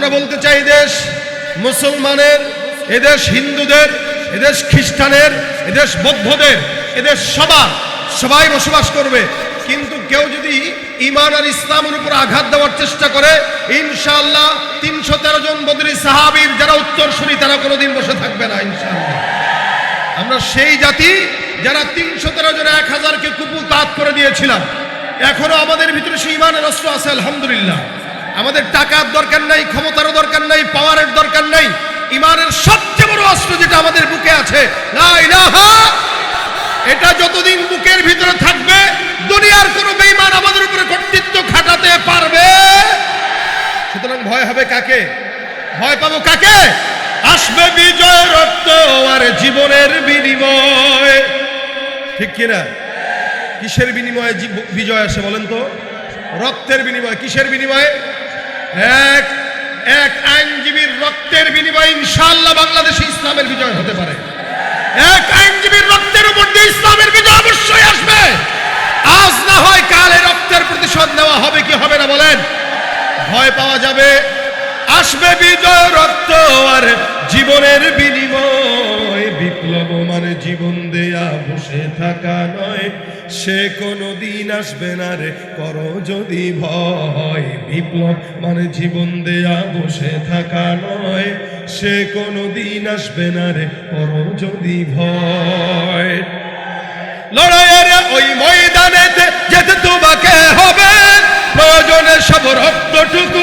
আমরা বলতে চাই দেশ মুসলমানের এদেশ হিন্দুদের এদেশ খ্রিস্টানের এদেশ বৌদ্ধদের এদেশ সবার, সবাই বসবাস করবে। কিন্তু কেউ যদি ইমান আর ইসলামের উপর আঘাত দেওয়ার চেষ্টা করে, ইনশাআল্লাহ তিনশো তেরো জন বদরি সাহাবির যারা উত্তরসূরি, তারা কোনোদিন বসে থাকবে না, ইনশাআল্লাহ। আমরা সেই জাতি যারা তিনশো তেরো জন এক হাজারকে কুপু তাঁত করে দিয়েছিলাম। এখনও আমাদের ভিতরে সেই ইমানের অস্ত্র আছে, আলহামদুলিল্লাহ। আমাদের টাকার দরকার নাই, ক্ষমতারও দরকার নাই পাওয়ারের দরকার নাই। ইমানের সবচেয়ে বড় অস্ত্র যেটা আমাদের বুকে আছে এটা যতদিন বুকের ভিতরে থাকবে, দুনিয়ার কোনো বেইমান আমাদের উপরে কর্তৃত্ব খাটাতে পারবে। সুতরাং ভয় হবে কাকে? ভয় পাবো কাকে? আসবে বিজয় রক্ত আর জীবনের বিনিময়। ঠিক কিনা? কিসের বিনিময়ে বিজয় আসে বলেন তো? রক্তের বিনিময়, কিসের বিনিময়ে? এক এক আইনজীবীর রক্তের বিনিময়ে ইনশাআল্লাহ বাংলাদেশে ইসলামের বিজয় হতে পারে। এক আইনজীবীর রক্তের উপর দিয়ে ইসলামের বিজয় অবশ্যই আসবে। আজ না হয় কালে রক্তের প্রতিশোধ নেওয়া হবে কি হবে না বলেন? ভয় পাওয়া যাবে। আসবে বিজয় রক্ত আর জীবনের বিনিময়। বিপ্লব মানে জীবন দেয়া, বসে থাকা নয়। সে কোনো দিন আসবে না রে, করো যদি ভয়। বিপ্লব মানে জীবন দেয়া, বসে থাকা নয়। সে কোনো দিন আসবে না রে, করো যদি ভয়। লড়াইয়ের ওই ময়দানেতে যেতে তোমাকে হবে। প্রয়োজনে সব রক্তটুকু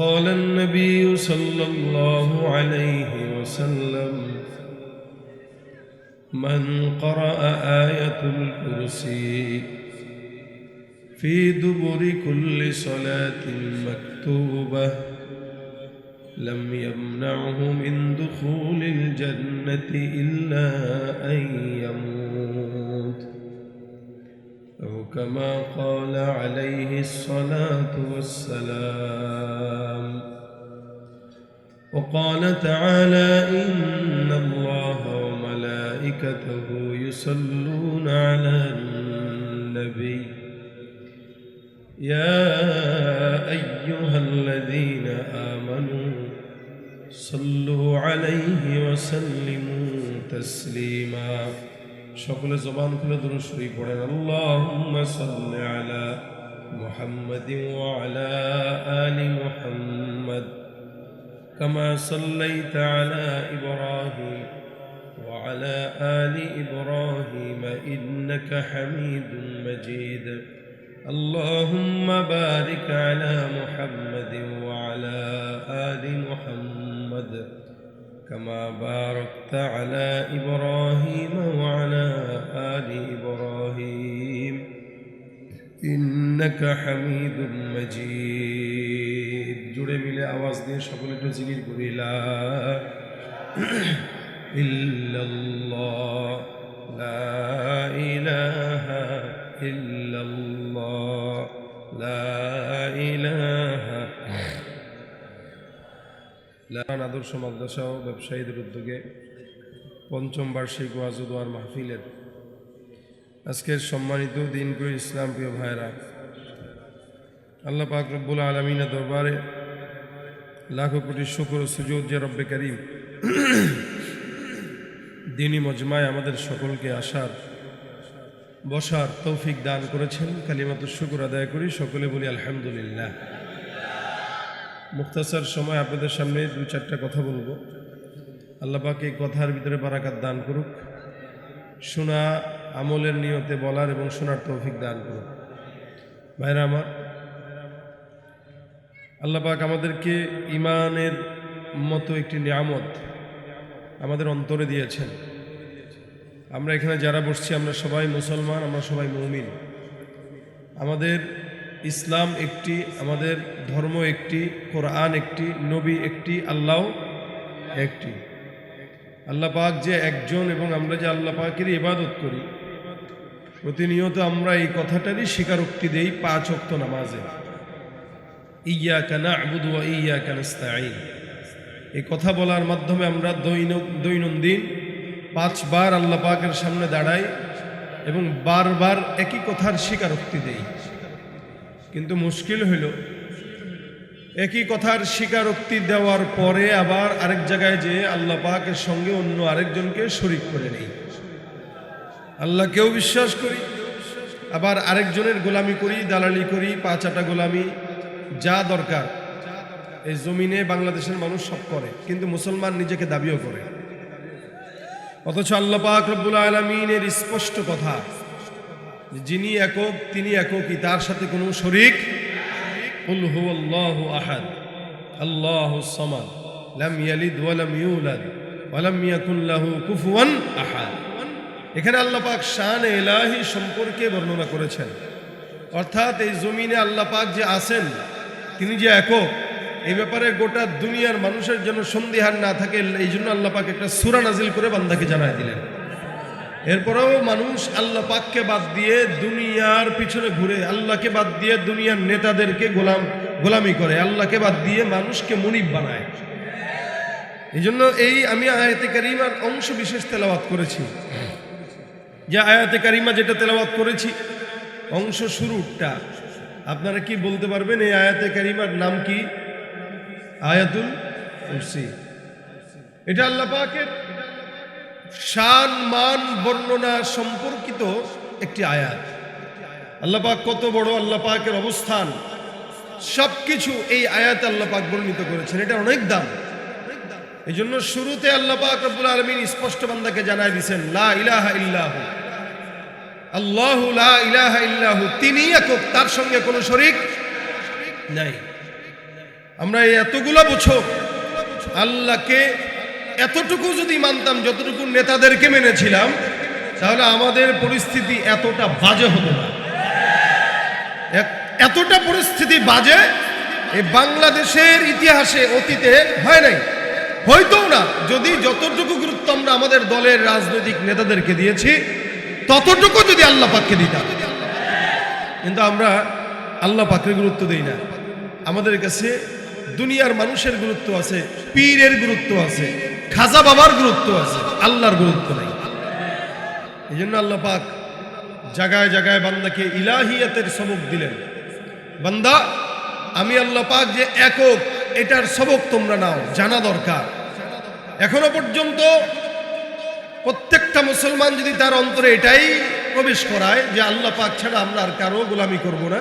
وقال النبي صلى الله عليه وسلم من قرأ آية الكرسي في دبر كل صلاة مكتوبة لم يمنعه من دخول الجنة إلا أن يموت. كما قال عليه الصلاة والسلام. وقال تعالى إن الله وملائكته يصلون على النبي. يا أيها الذين آمنوا صلوا عليه وسلموا تسليما. সকলে জবান খুলে দরুদ শরীফ পড়েন আল্লাহুম্মা সাল্লি আলা মুহাম্মাদিন ওয়া আলা আলি মুহাম্মাদ কামা সাল্লাইতা আলা ইব্রাহিম وعلى آل إبراهيم إنك حميد مجيد اللهم بارك على محمد وعلى آل محمد كما باركت على إبراهيم وعلى آل إبراهيم. إنك حميد مجيد. جُرِي مِلِي آواز دي شَكُلِ تُزِلِي الْقُرِي لَا إِلَّا اللَّهُ لَا إِلَهَ إِلَّا اللَّهُ لَا লান আদর্শ মাদ্রাসা ও ব্যবসায়ীদের উদ্যোগে পঞ্চম বার্ষিক ওয়াজুদোয়ার মাহফিলের আজকের সম্মানিত দিন করে ইসলাম প্রিয় ভাইরা আল্লাহ পাক রব্বুল আলমিনের দরবারে লাখো কোটি শুকর সুযোগ যে রব্বে করিম দিনী মজমায় আমাদের সকলকে আসার, বসার তৌফিক দান করেছেন। কালিমাত শুকুর আদায় করি। সকলে বলি আলহামদুলিল্লাহ। মুক্তাসার সময় আপনাদের সামনে দু চারটা কথা বলব। আল্লাহ পাক এই কথার ভিতরে বারাকাত দান করুক, শোনা আমলের নিয়তে বলার এবং শোনার তৌফিক দান করুক। ভাইরা আমার, আল্লাহ পাক আমাদেরকে ইমানের মতো একটি নিয়ামত আমাদের অন্তরে দিয়েছেন। আমরা এখানে যারা বসছি, আমরা সবাই মুসলমান, আমরা সবাই মৌমিন। আমাদের ইসলাম একটি, আমাদের ধর্ম একটি, কোরআন একটি, নবী একটি, আল্লাহ একটি। আল্লাহ পাক যে একজন এবং আমরা যে আল্লাহ পাকের ইবাদত করি, প্রতিনিয়ত আমরা এই কথাটারই স্বীকারোক্তি দেই পাঁচ অক্ত নামাজে। ইয়া কানা আবুদু ইয়া কানাস্তাইন এই কথা বলার মাধ্যমে আমরা দৈন, দৈনন্দিন পাঁচবার আল্লাহ পাকের সামনে দাঁড়াই এবং বারবার একই কথার স্বীকারোক্তি দেই। কিন্তু মুশকিল হইল। একই কথার স্বীকারোক্তি দেওয়ার পরে আবার আরেক জায়গায় যে আল্লাহ পাকের সঙ্গে অন্য আরেকজনকে শরিক করে নেই। আল্লাহকেও বিশ্বাস করি, আবার আরেকজনের গোলামি করি, দালালি করি পাঁচাটা গোলামি, যা দরকার, এই জমিনে বাংলাদেশের মানুষ সব করে, কিন্তু মুসলমান নিজেকে দাবিও করে। অথচ আল্লাহ পাক রব্বুল আলমিনের স্পষ্ট কথা যিনি একক, তিনি এককই, তার সাথে কোনো শরিক। কুল হুয়াল্লাহু আহাদ, আল্লাহু সামাদ, লাম ইয়ালিদ ওয়া লাম ইউলাদ, ওয়া লাম ইয়াকুন লাহু কুফুয়ান আহাদ। এখানে আল্লাহ পাক শান এলাহি সম্পর্কে বর্ণনা করেছেন। অর্থাৎ এই জমিনে আল্লাহ পাক যে আছেন, তিনি যে একক, এই ব্যাপারে গোটা দুনিয়ার মানুষের জন্য সন্দেহার না থাকে, এই জন্য আল্লাহ একটা সুরা নাজিল করে বান্দাকে জানাই দিলেন। এরপরেও মানুষ আল্লাহ পাককে বাদ দিয়ে দুনিয়ার পিছনে ঘুরে, আল্লাহকে বাদ দিয়ে দুনিয়ার নেতাদেরকে গোলাম, গোলামি করে, আল্লাহকে বাদ দিয়ে মানুষকে মনিব বানায়। এই জন্য এই আমি আয়াতে কারিমার অংশ বিশেষ তেলাওয়াত করেছি। যে আয়াতে কারিমা যেটা তেলাওয়াত করেছি, অংশ শুরুটা, আপনারা কি বলতে পারবেন এই আয়াতে কারিমার নাম কি? আয়াতুল এটা আল্লাহ পাকের শান, মান, বর্ণনা সম্পর্কিত একটি আয়াত। আল্লাহ পাক কত বড় আল্লাহ পাকের অবস্থান। সবকিছু এই আয়াতে আল্লাহ পাক বর্ণিত করেছেন। এটা অনেক দাম। এই জন্য শুরুতে আল্লাহ পাক রব্বুল আলমিন স্পষ্ট বান্দাকে জানাই দিয়েছেন, লা আল্লাহ লা তিনি একক, তার সঙ্গে কোনো শরিক নাই। আমরা এতগুলো বছর আল্লাহকে এতটুকু যদি মানতাম, যতটুকু নেতাদেরকে মেনেছিলাম, তাহলে আমাদের পরিস্থিতি এতটা বাজে হতো না। এতটা পরিস্থিতি বাজে, এই বাংলাদেশের ইতিহাসে, অতীতে হয় নাই। হয়তো না, যদি যতটুকু গুরুত্ব আমরা আমাদের দলের রাজনৈতিক নেতাদেরকে দিয়েছি, ততটুকু যদি আল্লাহ পাককে দিতাম। কিন্তু আমরা আল্লাহ পাকের গুরুত্ব দিই না। আমাদের কাছে দুনিয়ার মানুষের গুরুত্ব আছে, পীরের গুরুত্ব আছে, খাজা বাবার গুরুত্ব আছে, আল্লাহর গুরুত্ব নেই। এই জন্য আল্লাহ পাক জায়গায় জায়গায় বান্দাকে ইলাহিয়াতের সবক দিলেন। বান্দা, আমি আল্লাহ পাক যে একক, এটার সবক তোমরা নাও, জানা দরকার। এখনও পর্যন্ত প্রত্যেকটা মুসলমান যদি তার অন্তরে এটাই প্রবেশ করায় যে আল্লাহ পাক ছাড়া আমরা আর কারও গোলামি করব না।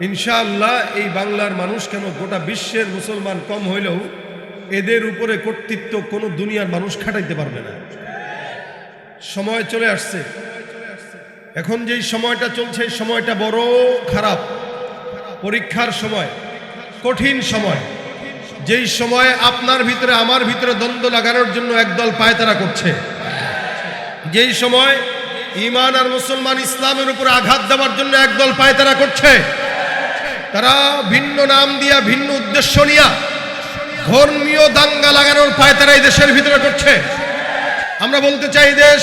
ইনশাআল্লাহ এই বাংলার মানুষ কেন গোটা বিশ্বের মুসলমান কম হইলেও এদের উপরে কর্তৃত্ব কোনো দুনিয়ার মানুষ খাটাইতে পারবে না। সময় চলে আসছে। এখন যেই সময়টা চলছে সময়টা বড় খারাপ। পরীক্ষার সময়, কঠিন সময়। যেই সময় আপনার ভিতরে, আমার ভিতরে দ্বন্দ্ব লাগানোর জন্য একদল পায়তারা করছে। যেই সময় ইমান আর মুসলমান ইসলামের উপরে আঘাত দেওয়ার জন্য একদল পায়তারা করছে। তারা ভিন্ন নাম দিয়া, ভিন্ন উদ্দেশ্য নিয়া ধর্মীয় দাঙ্গা লাগানোর পায়তারা এই দেশের ভিতরে করছে। আমরা বলতে চাই দেশ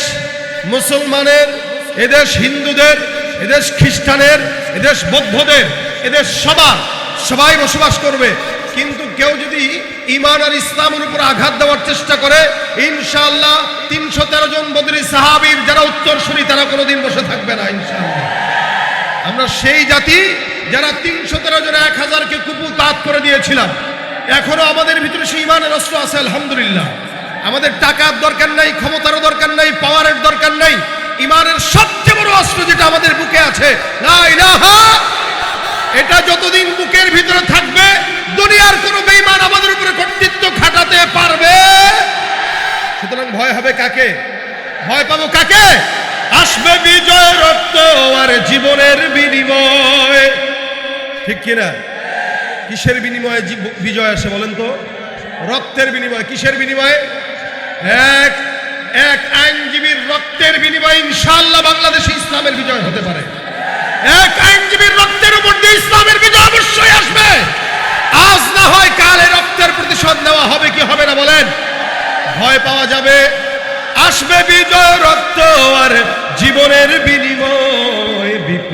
মুসলমানের এদেশ হিন্দুদের এদেশ খ্রিস্টানের এদেশ বৌদ্ধদের এদেশ সবার, সবাই বসবাস করবে। কিন্তু কেউ যদি ইমান আর ইসলামের উপর আঘাত দেওয়ার চেষ্টা করে, ইনশাআল্লাহ তিনশো তেরো জন বদরি সাহাবির যারা উত্তরসূরি, তারা কোনোদিন বসে থাকবে না, ইনশাআল্লাহ। আমরা সেই জাতি যারা তিনশো তেরো জন, এক হাজারকে কুপুতাত করে দিয়েছিলাম। এখনও আমাদের ভিতরে সেই ইমানের অস্ত্র আছে, আলহামদুলিল্লাহ। আমাদের টাকার দরকার নাই, ক্ষমতারও দরকার নাই, পাওয়ারের দরকার নাই। ইমানের সবচেয়ে বড় অস্ত্র যেটা আমাদের বুকে আছে এটা যতদিন বুকের ভিতরে থাকবে, দুনিয়ার কোনো বেঈমান আমাদের উপরে কর্তৃত্ব খাটাতে পারবে। সুতরাং ভয় হবে কাকে? ভয় পাবো কাকে? আসবে বিজয় রক্ত আর জীবনের বিনিময়। ঠিক কিনা? কিসের বিনিময়ে বিজয় আসে বলেন তো? রক্তের বিনিময়, কিসের বিনিময়ে? এক এক আইনজীবীর রক্তের বিনিময়ে ইনশাআল্লাহ বাংলাদেশে ইসলামের বিজয় হতে পারে। এক আইনজীবীর রক্তের উপর দিয়ে ইসলামের বিজয় অবশ্যই আসবে। আজ না হয় কালে রক্তের প্রতিশোধ নেওয়া হবে কি হবে না বলেন? ভয় পাওয়া যাবে। আসবে বিজয় রক্ত আর জীবনের বিনিময়।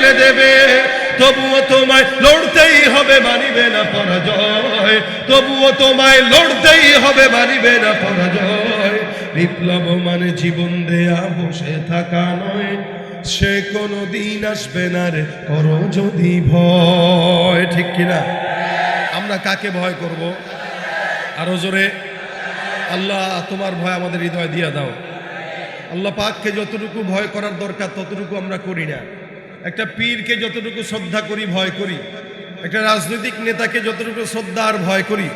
ঢেলে দেবে। তবুও তোমায় লড়তেই হবে, মানিবে না পরাজয়। তবুও তোমায় লড়তেই হবে, মানিবে না পরাজয়। বিপ্লব মানে জীবন দেয়া, বসে থাকা নয়। সে কোনো দিন আসবে না রে, করো যদি ভয়। ঠিক কিনা? আমরা কাকে ভয় করব? আরও জোরে। আল্লাহ, তোমার ভয় আমাদের হৃদয় দিয়া দাও। আল্লাহ পাককে যতটুকু ভয় করার দরকার, ততটুকু আমরা করি না। একটা পীরকে যতটুকু শ্রদ্ধা করি, ভয় করি। একটা রাজনৈতিক নেতাকে যতটুকু শ্রদ্ধা আর ভয় করি,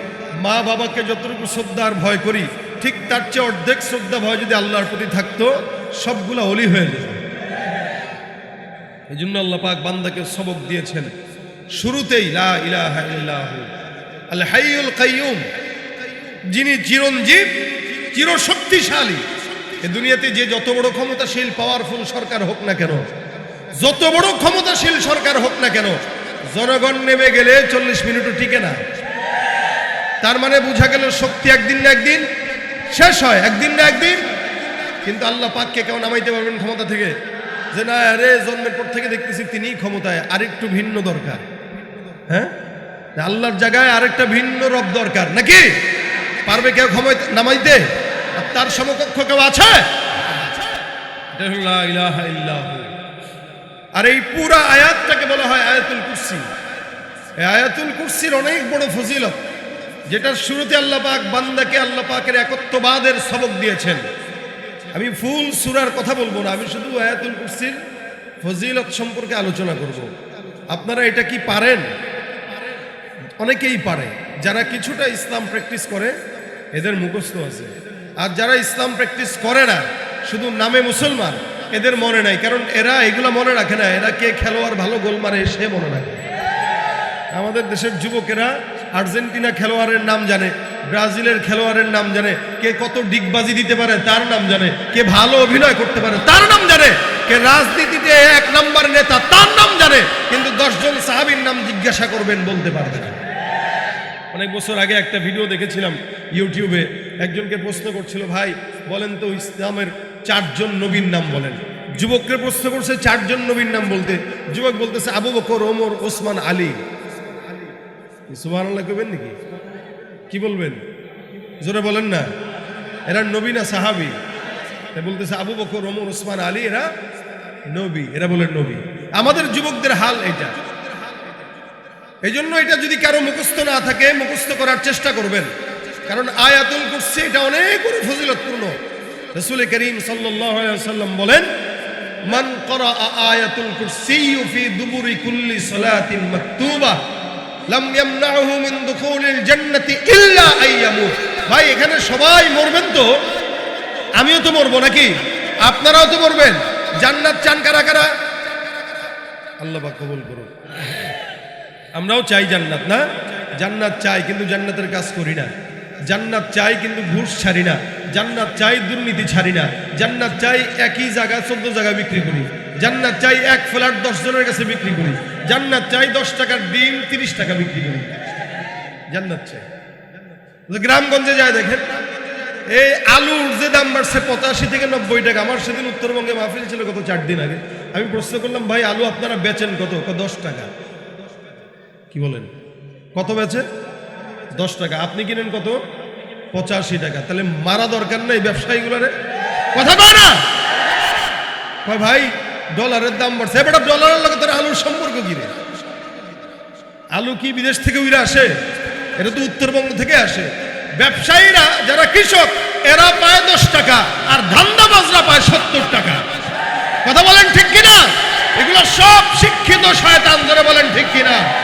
মা বাবাকে যতটুকু শ্রদ্ধা আর ভয় করি, ঠিক তার চেয়ে অর্ধেক শ্রদ্ধা, ভয় যদি আল্লাহর প্রতি থাকতো, সবগুলো অলি হয়ে যেত। এই জন্য আল্লাহ পাক বান্দাকে সবক দিয়েছেন। শুরুতেই, লা ইলাহা ইল্লাহু, আল হাইয়ুল কাইয়ুম, যিনি চিরঞ্জীব, চিরশক্তিশালী। এ দুনিয়াতে যে যত বড় ক্ষমতাশীল পাওয়ারফুল সরকার হোক না কেন যত বড় ক্ষমতাশীল সরকার হোক না কেন, জনগণ নেমে গেলে চল্লিশ মিনিটও টিকে না। তার মানে বোঝা গেল শক্তি একদিন না একদিন, শেষ হয় একদিন না একদিন। কিন্তু আল্লাহ পাককে কেউ নামাইতে পারবেন ক্ষমতা থেকে? যে না, আরে জন্মের পর থেকে দেখতেছি তিনিই ক্ষমতায়, আরেকটু ভিন্ন দরকার। হ্যাঁ? আল্লাহর জায়গায় আরেকটা ভিন্ন রব দরকার, নাকি? পারবে কেউ ক্ষমতা নামাইতে? আর তার সমকক্ষ কেউ আছে এটা হলো লা ইলাহা ইল্লাহু। আর এই পুরা আয়াতটাকে বলা হয় আয়াতুল কুরসি। আয়াতুল কুরসির অনেক বড় ফজিলত, যেটার শুরুতে আল্লাহ পাক বান্দাকে আল্লাহ পাকের একত্ববাদের সবক দিয়েছেন। আমি ফুল সুরার কথা বলব না, আমি শুধু আয়াতুল কুরসির ফজিলত সম্পর্কে আলোচনা করব। আপনারা এটা কি পারেন? অনেকেই পারে, যারা কিছুটা ইসলাম প্র্যাকটিস করে, এদের মুখস্থ আছে। আর যারা ইসলাম প্র্যাকটিস করে না, শুধু নামে মুসলমান এদের মনে নাই, কারণ এরা এগুলা মনে রাখে না। এরা কে খেলোয়াড় ভালো গোল মারে সে মনে রাখে। আমাদের দেশের যুবকেরা আর্জেন্টিনা খেলোয়াড়ের নাম জানে, ব্রাজিলের খেলোয়াড়ের নাম জানে, কে কত ডিগবাজি দিতে পারে তার নাম জানে, কে ভালো অভিনয় করতে পারে তার নাম জানে, কে রাজনীতিতে এক নাম্বার নেতা তার নাম জানে, কিন্তু দশজন সাহাবীর নাম জিজ্ঞাসা করবেন, বলতে পারবে না। অনেক বছর আগে একটা ভিডিও দেখেছিলাম ইউটিউবে, একজনকে প্রশ্ন করছিল, ভাই, বলেন তো ইসলামের চারজন নবীর নাম বলেন। যুবককে প্রশ্ন করছে, চারজন নবীর নাম বলতে? যুবক বলতেছে, আবু বকর, ওমর, ওসমান, আলী। সুবাহ কবেন নাকি? কি বলবেন? জোরে বলেন না। এরা নবী না সাহাবি? বলতেছে, আবু বকর, ওমর, ওসমান, আলী, এরা নবী। এরা বলেন, নবী। আমাদের যুবকদের হাল এটা এই জন্য এটা যদি কারও মুখস্থ না থাকে, মুখস্থ করার চেষ্টা করবেন। কারণ আয়াতুল কুরসি এটা অনেক ফজিলতপূর্ণ। রসুল করিম সাল্লাম বলেন, মান ফি দুবুরি কুল্লি লাম ভাই, এখানে সবাই মরবেন তো? আমিও তো মরবো নাকি? আপনারাও তো মরবেন? জান্নাত চান কারা কারা? আল্লাহ কবুল করুন আমরাও চাই জান্নাত, না? জান্নাত চাই, কিন্তু জান্নাতের কাজ করি না। জান্নাত চাই কিন্তু ঘুষ ছাড়ি না, জান্নাত চাই দুর্নীতি ছাড়ি না, জান্নাত চাই একই জায়গা চোদ্দ জায়গায় বিক্রি করি, জান্নাত চাই এক ফ্ল্যাট দশ জনের কাছে বিক্রি করি, জান্নাত চাই দশ টাকার ডিম তিরিশ টাকা বিক্রি করি। জান্নাত চাই। গ্রামগঞ্জে যায় দেখেন, এই আলুর যে দাম বাড়ছে পঁচাশি থেকে নব্বই টাকা, আমার সেদিন উত্তরবঙ্গে মাহফিল ছিল গত চার দিন আগে, আমি প্রশ্ন করলাম, ভাই, আলু আপনারা বেচেন কত? দশ টাকা। কি বলেন? কত বেচে দশ টাকা। আপনি কিনেন কত? পঁচাশি টাকা। তাহলে মারা দরকার নেই ব্যবসায়ীগুলোরে? কথা কয় না? কয় ভাই, ডলারের দাম বাড়ছে। এবার ডলারের লগে তোর আলুর সম্পর্ক কি রে? আলু কি বিদেশ থেকে উইরা আসে? এটা তো উত্তরবঙ্গ থেকে আসে। ব্যবসায়ীরা, যারা কৃষক, এরা পায় দশ টাকা, আর ধান্দাবাজরা পায় সত্তর টাকা। কথা বলেন ঠিক কিনা? এগুলো সব শিক্ষিত শয়তান ধরে বলেন ঠিক কিনা?